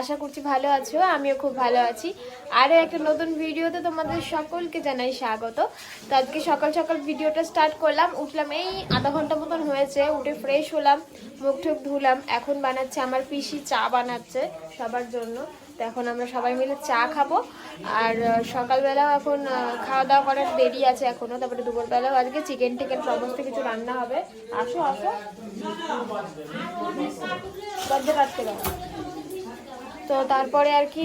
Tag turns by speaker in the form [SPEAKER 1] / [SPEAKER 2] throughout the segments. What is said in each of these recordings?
[SPEAKER 1] আশা করছি ভালো আছো, আমিও খুব ভালো আছি। আরও একটা নতুন ভিডিওতে তোমাদের সকলকে জানাই স্বাগত। তো আজকে সকাল সকাল ভিডিওটা স্টার্ট করলাম, উঠলাম, এই আধা ঘণ্টা মতন হয়েছে, উঠে ফ্রেশ হলাম, মুখ টুক ধুলাম, এখন বানাচ্ছে, আমার পিসি চা বানাচ্ছে সবার জন্য। তো এখন আমরা সবাই মিলে চা খাব। আর সকালবেলাও এখন খাওয়া দাওয়া করার দেরি আছে এখনও তারপরে দুপুরবেলাও আজকে চিকেন টিকেন সমস্ত কিছু রান্না হবে। আসো আসো। কাটতে দাও। তো তারপরে আর কি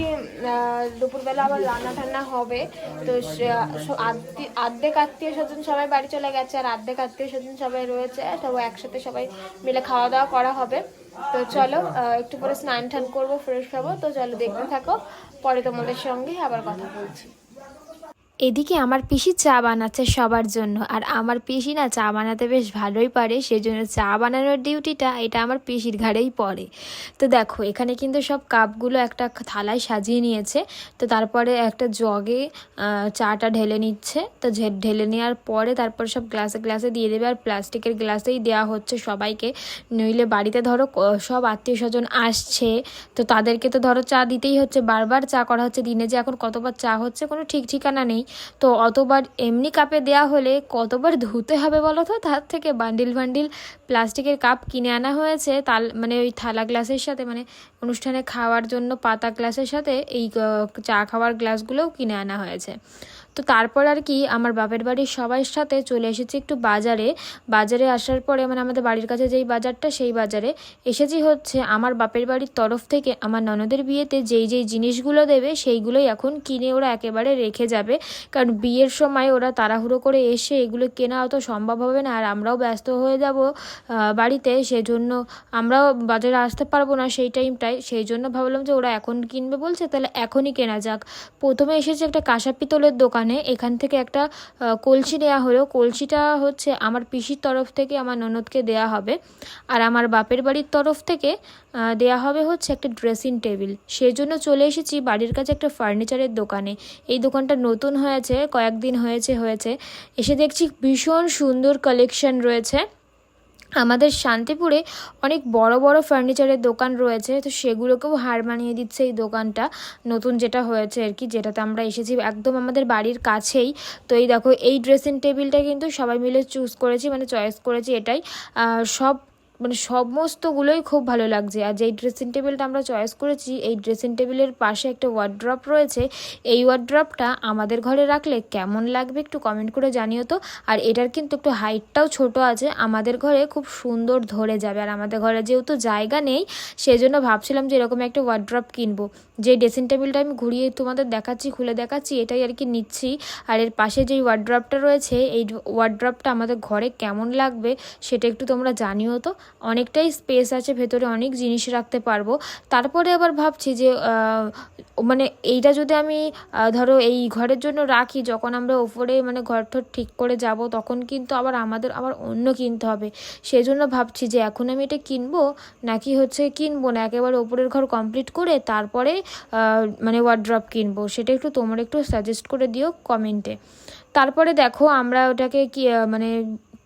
[SPEAKER 1] দুপুরবেলা আবার রান্না টান্না হবে। তো আর্ধেক আত্মীয় স্বজন সবাই বাড়ি চলে গেছে, আর আর্ধেক আত্মীয় স্বজন সবাই রয়েছে তবু একসাথে সবাই মিলে খাওয়া দাওয়া করা হবে। তো চলো একটু পরে স্নান টান করব ফ্রেশ খাব তো চলো দেখতে থাকো, পরে তোমাদের সঙ্গে আবার কথা বলছি।
[SPEAKER 2] এদিকে আমার পিসি চা বানাচ্ছে সবার জন্য, আর আমার পিসি না চা বানাতে বেশ ভালোই পারে, সেজন্য চা বানানোর ডিউটিটা এটা আমার পিসির ঘাড়েই পড়ে। তো দেখো, এখানে কিন্তু সব কাপগুলো একটা থালায় সাজিয়ে নিয়েছে, তো তারপরে একটা জগে চাটা ঢেলে নিচ্ছে, তো ঢেলে নেওয়ার পরে তারপর সব গ্লাসে গ্লাসে দিয়ে দেবে, আর প্লাস্টিকের গ্লাসেই দেওয়া হচ্ছে সবাইকে। নইলে বাড়িতে ধরো সব আত্মীয় স্বজন আসছে, তো তাদেরকে তো ধরো চা দিতেই হচ্ছে, বারবার চা করা হচ্ছে, দিনে যে এখন কতবার চা হচ্ছে কোনো ঠিক ঠিকানা নেই। তো অতবার এমনি কাপে দেয়া হলে কতবার ধুতে হবে বলো তো? তার থেকে বান্ডিল বান্ডিল প্লাস্টিকের কাপ কিনে আনা হয়েছে। তাল মানে ওই থালা গ্লাসের সাথে মানে অনুষ্ঠানে খাওয়ার জন্য পাতা গ্লাসের সাথে এই চা খাওয়ার গ্লাসগুলোও কিনে আনা হয়েছে। তো তারপর আর কি আমার বাপের বাড়ির সবার সাথে চলে এসেছি একটু বাজারে। বাজারে আসার পরে মানে আমাদের বাড়ির কাছে যেই বাজারটা, সেই বাজারে এসেছি হচ্ছে আমার বাপের বাড়ির তরফ থেকে আমার ননদের বিয়েতে যেই যেই জিনিসগুলো দেবে সেইগুলোই এখন কিনে ওরা একেবারে রেখে যাবে। কারণ বিয়ের সময় ওরা তাড়াহুড়ো করে এসে এগুলো কেনা অত সম্ভব হবে না আর আমরাও ব্যস্ত হয়ে যাব বাড়িতে। সেজন্য আমরাও বাজারে আসতে পারব না সেই টাইমটায়। সেই জন্য ভাবলাম যে ওরা এখন কিনবে বলছে, তাহলে এখনই কেনা যাক। প্রথমে এসেছে একটা কাঁসা পিতলের দোকানে। এখান থেকে একটা কলসি নেওয়া হলো। কলসিটা হচ্ছে আমার পিসির তরফ থেকে আমার ননদকে দেয়া হবে। আর আমার বাপের বাড়ির তরফ থেকে দেয়া হবে হচ্ছে একটা ড্রেসিং টেবিল সেই জন্য চলে এসেছি বাড়ির কাছে একটা ফার্নিচারের দোকানে। এই দোকানটা নতুন হয়েছে, কয়েকদিন হয়েছে হয়েছে। এসে দেখছি ভীষণ সুন্দর কালেকশন রয়েছে। আমাদের শান্তিপুরে অনেক বড় বড় ফার্নিচারের দোকান রয়েছে, তো সেগুলোকেও হার মানিয়ে দিচ্ছে এই দোকানটা। নতুন যেটা হয়েছে আর কি, যেটাতে আমরা এসেছি একদম আমাদের বাড়ির কাছেই। তো এই দেখো, এই ড্রেসিং টেবিলটা কিন্তু সবাই মিলে চুজ করেছি মানে চয়েস করেছি এটাই। সব মানে সমস্তগুলোই খুব ভালো লাগছে। আর যেই ড্রেসিং টেবিলটা আমরা চয়েস করেছি, এই ড্রেসিং টেবিলের পাশে একটা ওয়ার্ড্রপ রয়েছে। এই ওয়ার্ড্রপটা আমাদের ঘরে রাখলে কেমন লাগবে একটু কমেন্ট করে জানিও তো। আর এটার কিন্তু একটু হাইটটাও ছোট আছে, আমাদের ঘরে খুব সুন্দর ধরে যাবে। আর আমাদের ঘরে যেহেতু জায়গা নেই, সেজন্য ভাবছিলাম যে এরকম একটা ওয়ার্ড্রপ কিনবো। যে ড্রেসিং টেবিলটা আমি ঘুরিয়ে তোমাদের দেখাচ্ছি, খুলে দেখাচ্ছি, এটাই আর কি নিচ্ছি। আর এর পাশে যেই ওয়ার্ড্রপটা রয়েছে, এই ওয়ার্ড্রপটা আমাদের ঘরে কেমন লাগবে, সেটা একটু তোমরা জানিও তো। অনেকটাই স্পেস আছে, ভেতরে অনেক জিনিস রাখতে পারব। তারপরে আবার ভাবছি যে মানে এইটা যদি আমি ধরো এই ঘরের জন্য রাখি, যখন আমরা ওপরে মানে ঘর টর ঠিক করে যাব, তখন কিন্তু আবার আমাদের আবার অন্য কিনতে হবে। সেই জন্য ভাবছি যে এখন আমি এটা কিনবো, নাকি হচ্ছে কিনবো না, একেবারে ওপরের ঘর কমপ্লিট করে তারপরে মানে ওয়ার্ড্রপ কিনবো, সেটা একটু তোমরা একটু সাজেস্ট করে দিও কমেন্টে তারপরে দেখো আমরা ওটাকে কি মানে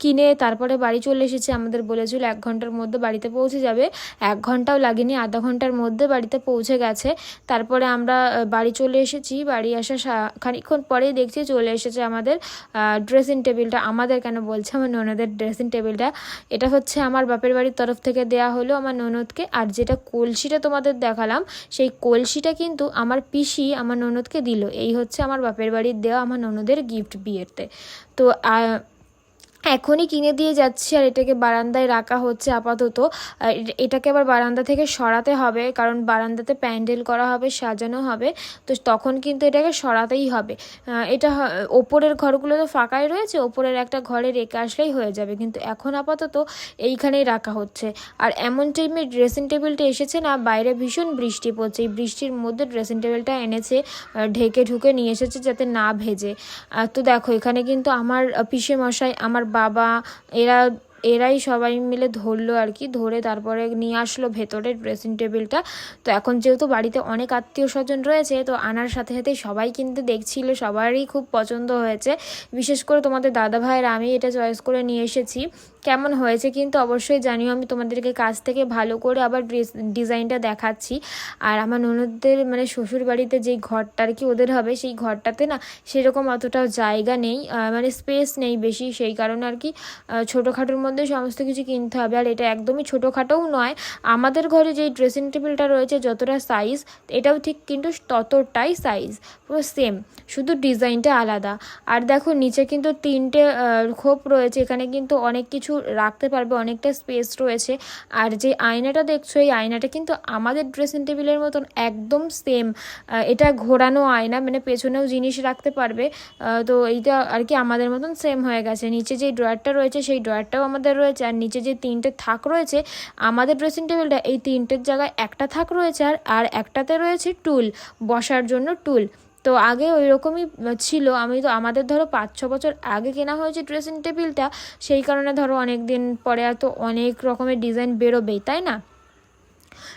[SPEAKER 2] কিনে তারপরে বাড়ি চলে এসেছি, আমাদের বলেছিল এক ঘণ্টার মধ্যে বাড়িতে পৌঁছে যাবে। এক ঘন্টাও লাগেনি, আধা ঘণ্টার মধ্যে বাড়িতে পৌঁছে গেছে। তারপরে আমরা বাড়ি চলে এসেছি, বাড়ি আসা খানিকক্ষণ পরেই দেখছি চলে এসেছে আমাদের ড্রেসিং টেবিলটা আমাদের কেন বলছে আমার ননদের ড্রেসিং টেবিলটা এটা হচ্ছে আমার বাপের বাড়ির তরফ থেকে দেয়া হলো আমার ননদকে, আর যেটা কলসিটা তোমাদের দেখালাম, সেই কলসিটা কিন্তু আমার পিসি আমার ননদকে দিল। এই হচ্ছে আমার বাপের বাড়ির দেওয়া আমার ননদের গিফট বিয়েতে। তো এখনই কিনে দিয়ে যাচ্ছি আর এটাকে বারান্দায় রাখা হচ্ছে আপাতত। এটাকে আবার বারান্দা থেকে সরাতে হবে, কারণ বারান্দাতে প্যান্ডেল করা হবে, সাজানো হবে। তো তখন কিন্তু এটাকে সরাতেই হবে। এটা ওপরের ঘরগুলো তো ফাঁকাই রয়েছে, ওপরের একটা ঘরে রেখে আসলেই হয়ে যাবে। কিন্তু এখন আপাতত এইখানেই রাখা হচ্ছে। আর এমন টাইমে ড্রেসিং টেবিলটা এসেছে না, বাইরে ভীষণ বৃষ্টি পড়ছে। এই বৃষ্টির মধ্যে ড্রেসিং টেবিলটা এনেছে ঢেকে ঢুকে নিয়ে এসেছে যাতে না ভেজে। তো দেখো, এখানে কিন্তু আমার পিসে মশাই আমার বাবা, এরা, এরাই সবাই মিলে ধরলো আর কি, ধরে তারপরে নিয়ে আসলো ভেতরের ড্রেসিং টেবিলটা তো এখন যেহেতু বাড়িতে অনেক আত্মীয় স্বজন রয়েছে, তো আনার সাথে সাথে সবাই কিন্তু দেখছিল, সবারই খুব পছন্দ হয়েছে। বিশেষ করে তোমাদের দাদা ভাইয়ের আমি এটা চয়েস করে নিয়ে এসেছি। কেমন হয়েছে কিন্তু অবশ্যই জানিও, আমি তোমাদেরকে কাছ থেকে ভালো করে আবার ড্রেস ডিজাইনটা দেখাচ্ছি। আর আমার ননদদের মানে শ্বশুর বাড়িতে যেই ঘরটা আর কি ওদের হবে, সেই ঘরটাতে না সেরকম অতটাও জায়গা নেই মানে স্পেস নেই বেশি, সেই কারণে আর কি ছোটোখাটোর মধ্যে সমস্ত কিছু কিনতে হবে। আর এটা একদমই ছোটোখাটোও নয়, আমাদের ঘরে যেই ড্রেসিং টেবিলটা রয়েছে যতটা সাইজ এটাও ঠিক কিন্তু ততটাই সাইজ পুরো সেম শুধু ডিজাইনটা আলাদা। আর দেখো, নিচে কিন্তু তিনটে খোপ রয়েছে, এখানে কিন্তু অনেক কিছু রাখতে পারবে, অনেকটা স্পেস রয়েছে। আর যে আয়নাটা দেখছ, এই আয়নাটা কিন্তু আমাদের ড্রেসিং টেবিলের মতন একদম সেম এটা ঘোরানো আয়না মানে পেছনেও জিনিস রাখতে পারবে। তো এইটা আর কি আমাদের মতন সেম হয়ে গেছে। নিচে যে ড্রয়ারটা রয়েছে, সেই ড্রয়ারটাও আমাদের রয়েছে। আর নিচে যে তিনটে থাক রয়েছে, আমাদের ড্রেসিং টেবিলটা এই তিনটের জায়গায় একটা থাক রয়েছে আর আর একটাতে রয়েছে টুল, বসার জন্য টুল। তো আগে ওই রকমই ছিল। আমি তো, আমাদের ধরো পাঁচ, ছ বছর আগে কেনা হয়েছে ড্রেসিং টেবিলটা সেই কারণে ধরো অনেক দিন পরে আর তো অনেক রকমের ডিজাইন বেরোবেই, তাই না?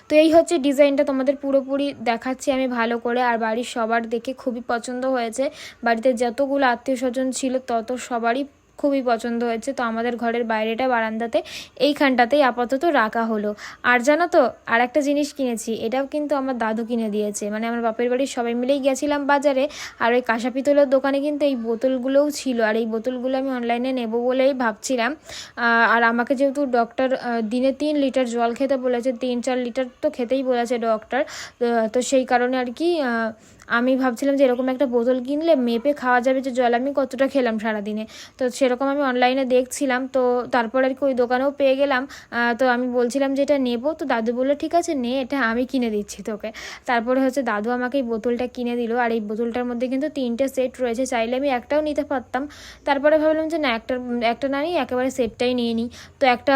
[SPEAKER 2] তো এই হচ্ছে ডিজাইনটা তোমাদের পুরোপুরি দেখাচ্ছি আমি ভালো করে। আর বাড়ির সবার দেখে খুবই পছন্দ হয়েছে। বাড়িতে যতগুলো আত্মীয় স্বজন ছিল, তত সবারই খুবই পছন্দ হয়েছে। তো আমাদের ঘরের বাইরেটা বারান্দাতে এইখানটাতেই আপাতত রাখা হলো। আর জানো তো আর একটা জিনিস কিনেছি, এটাও কিন্তু আমার দাদু কিনে দিয়েছে। মানে আমার বাপের বাড়ির সবাই মিলেই গেছিলাম বাজারে, আর ওই কাঁসা পিতলের দোকানে কিন্তু এই বোতলগুলোও ছিল, আর এই বোতলগুলো আমি অনলাইনে নেব বলেই ভাবছিলাম। আর আমাকে যেহেতু ডক্টর দিনে তিন লিটার জল খেতে বলেছে, তিন চার লিটার তো খেতেই বলেছে ডক্টর তো সেই কারণে আর কি আমি ভাবছিলাম যে এরকম একটা বোতল কিনলে মেপে খাওয়া যাবে যে, জল, আমি কতটা খেলাম সারাদিনে? তো সেরকম আমি অনলাইনে দেখছিলাম। তো তারপর আর কি ওই দোকানেও পেয়ে গেলাম। তো আমি বলছিলাম যে, এটা নেব। তো দাদু বলল, ঠিক আছে, নে, এটা আমি কিনে দিচ্ছি তোকে। তারপরে হচ্ছে দাদু আমাকে এই বোতলটা কিনে দিল। আর এই বোতলটার মধ্যে কিন্তু তিনটে সেট রয়েছে। চাইলে আমি একটাও নিতে পারতাম। তারপরে ভাবলাম যে, না, একটা একটা না নিই, একেবারে সেটটাই নিয়ে নিই। তো একটা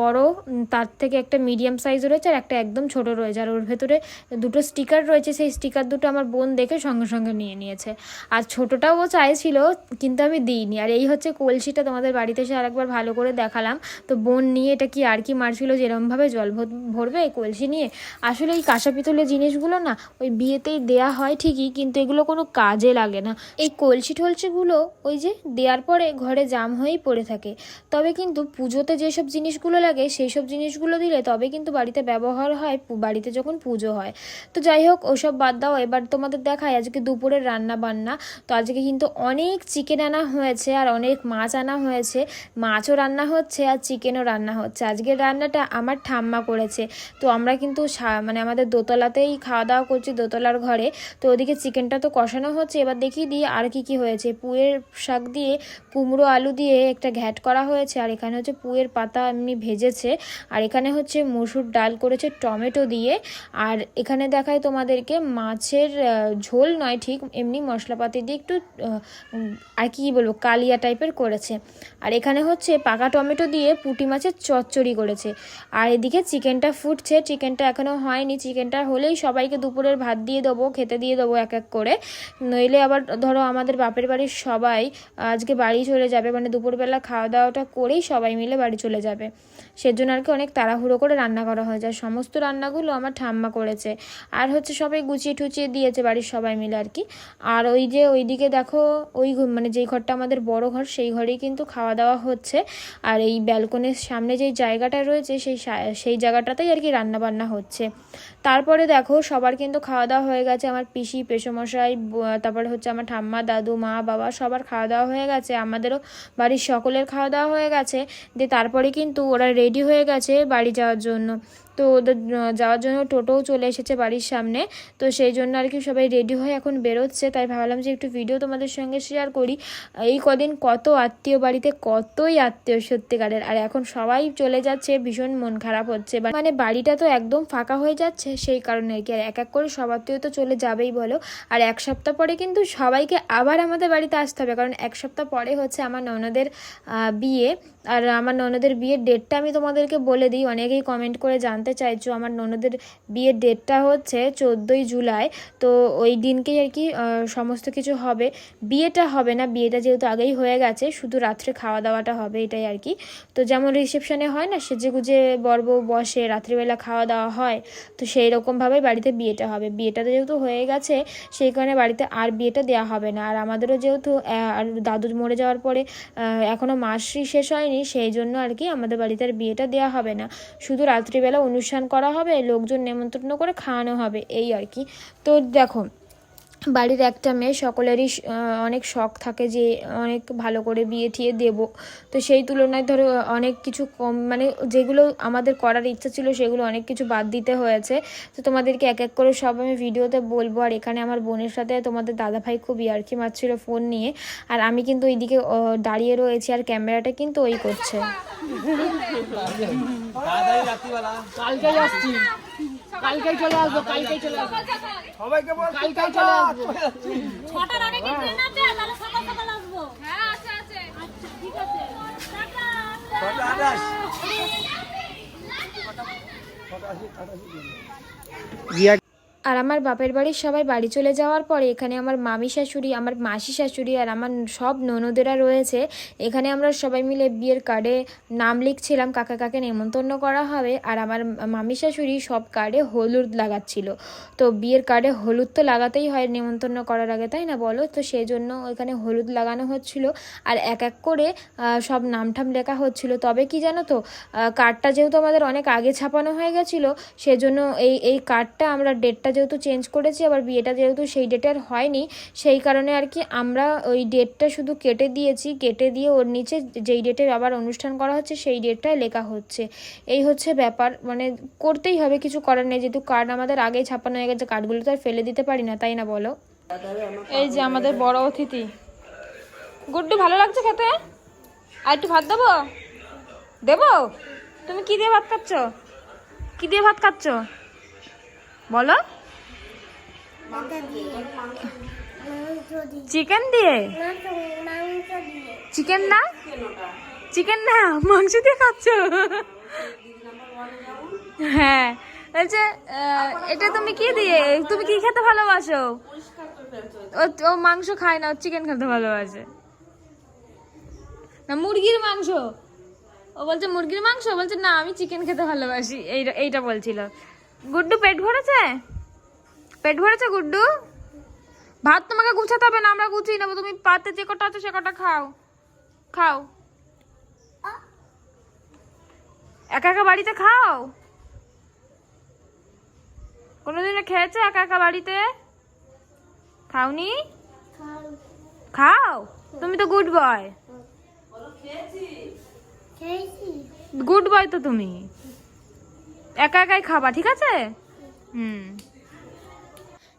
[SPEAKER 2] বড়, তার থেকে একটা মিডিয়াম সাইজ রয়েছে আর একটা একদম ছোট রয়েছে। আর ওর ভেতরে দুটো স্টিকার রয়েছে। সেই স্টিকার দুটো আমার বোন দেখে সঙ্গে সঙ্গে নিয়ে নিয়েছে। আর ছোটোটাও ও চাইছিল, কিন্তু আমি দিইনি। আর এই হচ্ছে কলসিটা তোমাদের বাড়িতে এসে আরেকবার ভালো করে দেখালাম। তো বোন নিয়ে এটা কি আর কি মারছিল, যেরমভাবে জল ভর- ভরবে কলসি নিয়ে? আসলে এই কাঁসা পিতলের জিনিসগুলো না, ওই বিয়েতেই দেয়া হয় ঠিকই, কিন্তু এগুলো কোনো কাজে লাগে না। এই কলসি টলসিগুলো ওই যে দেওয়ার পরে ঘরে জাম হয়েই পড়ে থাকে। তবে কিন্তু পুজোতে যেসব জিনিসগুলো লাগে সেই সব জিনিসগুলো দিলে তবে কিন্তু বাড়িতে ব্যবহার হয় বাড়িতে যখন পুজো হয়। তো যাই হোক, ওসব বাদ দাও। এবার তোমাদের দেখায়। আজকে দুপুরের রান্না বান্না তো আজকে কিন্তু অনেক চিকেন আনা হয়েছে আর অনেক মাছ আনা হয়েছে। মাছও রান্না হচ্ছে আর চিকেনও রান্না হচ্ছে। আজকের রান্নাটা আমার ঠাম্মা করেছে। তো আমরা কিন্তু মানে আমাদের দোতলাতেই খাওয়া দাওয়া করছি দোতলার ঘরে। তো ওদিকে চিকেনটা তো কষানো হচ্ছে। এবার দেখিয়ে দিই আর কি কি হয়েছে। পুয়ের শাক দিয়ে কুমড়ো আলু দিয়ে একটা ঘ্যাট করা হয়েছে। আর এখানে হচ্ছে পুয়ের পাতা এমনি ভেজেছে। আর এখানে হচ্ছে মসুর ডাল করেছে টমেটো দিয়ে। আর এখানে দেখায় তোমাদেরকে মাছের ঝোল নয়, ঠিক এমনি মশলাপাতি দিয়ে একটু আর কি বলব, কালিয়া টাইপের করেছে। আর এখানে হচ্ছে পাকা টমেটো দিয়ে পুঁটি মাছের চচ্চড়ি করেছে। আর এদিকে চিকেনটা ফুটছে, চিকেনটা এখনও হয়নি। চিকেনটা হলেই সবাইকে দুপুরের ভাত দিয়ে দেবো, খেতে দিয়ে দেবো এক এক করে। নইলে আবার ধরো আমাদের বাপের বাড়ির সবাই আজকে বাড়ি চলে যাবে মানে দুপুরবেলা খাওয়া দাওয়াটা করেই সবাই মিলে বাড়ি চলে যাবে। সেজন্য আর কি অনেক তাড়াহুড়ো করে রান্না করা হয়ে যায়। সমস্ত রান্নাগুলো আমার ঠাম্মা করেছে। আর হচ্ছে সবাই গুছিয়ে টুচিয়ে দিয়েছে বাড়ির সবাই মিলে আর কি। আর ওই যে ওইদিকে দেখো, ওই মানে যেই ঘরটা আমাদের বড় ঘর, সেই ঘরেই কিন্তু খাওয়া দাওয়া হচ্ছে। আর এই ব্যালকনির সামনে যেই জায়গাটা রয়েছে, সেই সেই জায়গাটাতেই আর কি রান্না বান্না হচ্ছে। তারপরে দেখো, সবার কিন্তু খাওয়া দাওয়া হয়ে গেছে। আমার পিসি, পেশমশাই তারপরে হচ্ছে আমার ঠাম্মা, দাদু, মা, বাবা, সবার খাওয়া দাওয়া হয়ে গেছে। আমাদেরও বাড়ির সকলের খাওয়া দাওয়া হয়ে গেছে। দিয়ে তারপরে কিন্তু ওরা রেডি হয়ে গেছে বাড়ি যাওয়ার জন্য। তো ওদের যাওয়ার জন্য টোটোও চলে এসেছে বাড়ির সামনে। তো সেই জন্য আর কি সবাই রেডি হয়ে এখন বেরোচ্ছে। তাই ভাবলাম যে একটু ভিডিও তোমাদের সঙ্গে শেয়ার করি। এই কদিন কত আত্মীয় বাড়িতে কতই আত্মীয় সত্যিকারের। আর এখন সবাই চলে যাচ্ছে, ভীষণ মন খারাপ হচ্ছে। মানে বাড়িটা তো একদম ফাঁকা হয়ে যাচ্ছে, সেই কারণে আর কি আর এক এক করে সব আত্মীয় তো চলে যাবেই বলো। আর এক সপ্তাহ পরে কিন্তু সবাইকে আবার আমাদের বাড়িতে আসতে হবে। কারণ এক সপ্তাহ পরে হচ্ছে আমার ননদের বিয়ে। আর আমার ননদের বিয়ের ডেটটা আমি তোমাদেরকে বলে দিই। অনেকেই কমেন্ট করে জানতে চাইছো আমার ননদের বিয়ের ডেটটা হচ্ছে চোদ্দোই জুলাই। তো ওই দিনকেই আর কি সমস্ত কিছু হবে। বিয়েটা হবে না, বিয়েটা যেহেতু আগেই হয়ে গেছে, শুধু রাত্রে খাওয়া দাওয়াটা হবে এটাই আর কি। তো যেমন রিসেপশনে হয় না সেজে গুজে বর বউ বসে, রাত্রিবেলা খাওয়া দাওয়া হয়, তো সেই রকমভাবেই বাড়িতে বিয়েটা হবে। বিয়েটা যেহেতু হয়ে গেছে, সেই কারণে বাড়িতে আর বিয়েটা দেওয়া হবে না। আর আমাদেরও যেহেতু আর দাদু মরে যাওয়ার পরে এখনও মাসই শেষ হয়নি সেই জন্য আর কি আমাদের বাড়িতে আর বিয়েটা দেওয়া হবে না। শুধু রাত্রিবেলা অনুষ্ঠান করা হবে, লোকজন নেমন্তন্ন করে খাওয়ানো হবে, এই আর কি। তো দেখো বাড়ির একটা মেয়ে সকলেরই অনেক শখ থাকে যে অনেক ভালো করে বিয়ে ঠিয়ে দেব। তো সেই তুলনায় ধরো অনেক কিছু কম মানে যেগুলো আমাদের করার ইচ্ছা ছিল সেগুলো অনেক কিছু বাদ দিতে হয়েছে। তো তোমাদেরকে এক এক করে সব আমি ভিডিওতে বলব। আর এখানে আমার বোনের সাথে তোমাদের দাদাভাই খুব ইয়ার্কি মারছিল ফোন নিয়ে। আর আমি কিন্তু ওইদিকে দাঁড়িয়ে রয়েছি আর ক্যামেরাটা কিন্তু ওই করছে।
[SPEAKER 3] কালকেই চলে আসব কালকেই চলে আসব।
[SPEAKER 4] সবাইকে বল
[SPEAKER 3] কালকেই চলে আসব।
[SPEAKER 5] ছটার আগে কি ট্রেন আছে? তাহলে সকাল সকাল আসব। হ্যাঁ আছে আছে। আচ্ছা ঠিক আছে। টাটা।
[SPEAKER 4] ছটা আঠাশ।
[SPEAKER 2] আর আমার বাপের বাড়ির সবাই বাড়ি চলে যাওয়ার পরে এখানে আমার মামি শাশুড়ি, আমার মাসি শাশুড়ি আর আমার সব ননদেরা রয়েছে। এখানে আমরা সবাই মিলে বিয়ের কার্ডে নাম লিখছিলাম, কাকা কাকে নেমন্তন্ন করা হবে। আর আমার মামি শাশুড়ি সব কার্ডে হলুদ লাগাচ্ছিল। তো বিয়ের কার্ডে হলুদ তো লাগাতেই হয় নেমন্তন্ন করার আগে, তাই না বলো? তো সেই জন্য এখানে হলুদ লাগানো হচ্ছিল। আর এক এক করে সব নাম ঠাম লেখা হচ্ছিল। তবে কি জানো তো কার্ডটা যেহেতু আমাদের অনেক আগে ছাপানো হয়ে গেছিল, সেজন্য এই এই কার্ডটা আমরা ডেটটা যেহেতু চেঞ্জ করেছি, আবার বিয়েটা যেহেতু সেই ডেটে আর হয়নি, সেই কারণে আর কি আমরা ওই ডেটটা শুধু কেটে দিয়েছি, কেটে দিয়ে ওর নিচে যেই ডেটে আবার অনুষ্ঠান করা হচ্ছে, সেই ডেটটাই লেখা হচ্ছে। এই হচ্ছে ব্যাপার মানে করতেই হবে, কিছু করার নেই, যেহেতু কার্ড আমাদের আগেই ছাপানো হয়ে গেছে কার্ডগুলো তো আর ফেলে দিতে পারি না, তাই না বলো?
[SPEAKER 1] এই যে আমাদের বড় অতিথি। গুড্ডু, ভালো লাগছে খেতে? আর একটু ভাত দেবো? দেবো? তুমি কি দিয়ে ভাত খাচ্ছ? কি দিয়ে ভাত খাচ্ছ? বলো। চিকেন দিয়ে? চিকেন না? চিকেন না? মাংস দিয়ে খাচ্ছ? হ্যাঁ। বলছে এটা তুমি কি দিয়ে? তুমি কি খেতে ভালোবাসো? ও মাংস খায় না চিকেন খেতে ভালোবাসে। না, মুরগির মাংস। ও বলছে, মুরগির মাংস? বলছে, না, আমি চিকেন খেতে ভালোবাসি। এইটা এইটা বলছিল। গুড্ডু পেট ভরেছে? পেট ভরেছে গুড্ডু? ভাত তোমাকে গুছাতে হবে না আমরা গুছিয়ে নেব। তুমি পাতে যে কটা আছে সে কটা খাও। খাও। একা একা বাড়িতে খাও? কোনোদিনে খেয়েছে একা একা বাড়িতে? খাওনি? খাও। তুমি তো গুড বয়। গুড বয় তো তুমি। একা একাই খাবা ঠিক আছে? হুম।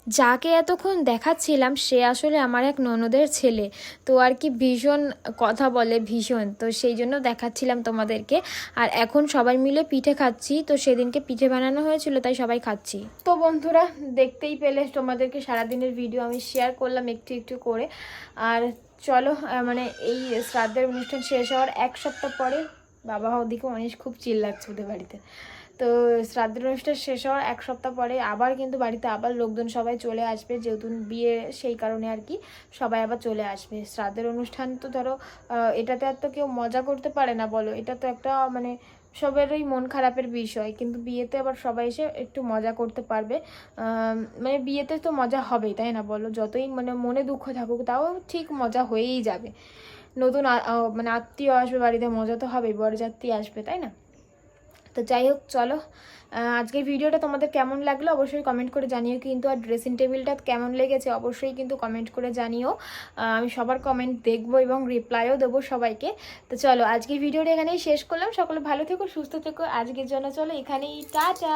[SPEAKER 2] যাকে এতক্ষণ দেখাচ্ছিলাম, সে আসলে আমার এক ননদের ছেলে। তো আর কি ভীষণ কথা বলে, ভীষণ। তো সেই জন্য দেখাচ্ছিলাম তোমাদেরকে। আর এখন সবাই মিলে পিঠে খাচ্ছি। তো সেদিনকে পিঠে বানানো হয়েছিল, তাই সবাই খাচ্ছি।
[SPEAKER 1] তো বন্ধুরা, দেখতেই পেলে তোমাদেরকে সারাদিনের ভিডিও আমি শেয়ার করলাম একটু একটু করে। আর চলো মানে এই শ্রাদ্ধের অনুষ্ঠান শেষ হওয়ার এক সপ্তাহ পরে বাবা ওদিকে অনেক খুব চিল্লাচ্ছে ওদের বাড়িতে। তো শ্রাদ্ধের অনুষ্ঠান শেষ হওয়ার এক সপ্তাহ পরে আবার কিন্তু বাড়িতে আবার লোকজন সবাই চলে আসবে, যেহেতু বিয়ে সেই কারণে আর কি সবাই আবার চলে আসবে। শ্রাদ্ধের অনুষ্ঠান তো ধরো এটাতে আর তো কেউ মজা করতে পারে না বলো, এটা তো একটা মানে সবারই মন খারাপের বিষয়, কিন্তু বিয়েতে আবার সবাই এসে একটু মজা করতে পারবে। মানে বিয়েতে তো মজা হবেই, তাই না বলো? যতই মানে মনে দুঃখ থাকুক, তাও ঠিক মজা হয়েই যাবে। নতুন মানে আত্মীয় আসবে বাড়িতে, মজা তো হবেই, বরযাত্রী আসবে, তাই না? তো যাই হোক, চলো। আজকে আজকের ভিডিওটা তোমাদের কেমন লাগল অবশ্যই কমেন্ট করে জানিও কিন্তু, আর ড্রেসিং টেবিলটা কেমন লেগেছে অবশ্যই কিন্তু কমেন্ট করে জানিও। আমি সবার কমেন্ট দেখব এবং রিপ্লাইও দেবো সবাইকে। তো চলো, আজকের ভিডিওটা এখানেই শেষ করলাম। সকলে ভালো থেকো, সুস্থ থেকো। আজকের জন্য চলো এখানেই, টাটা!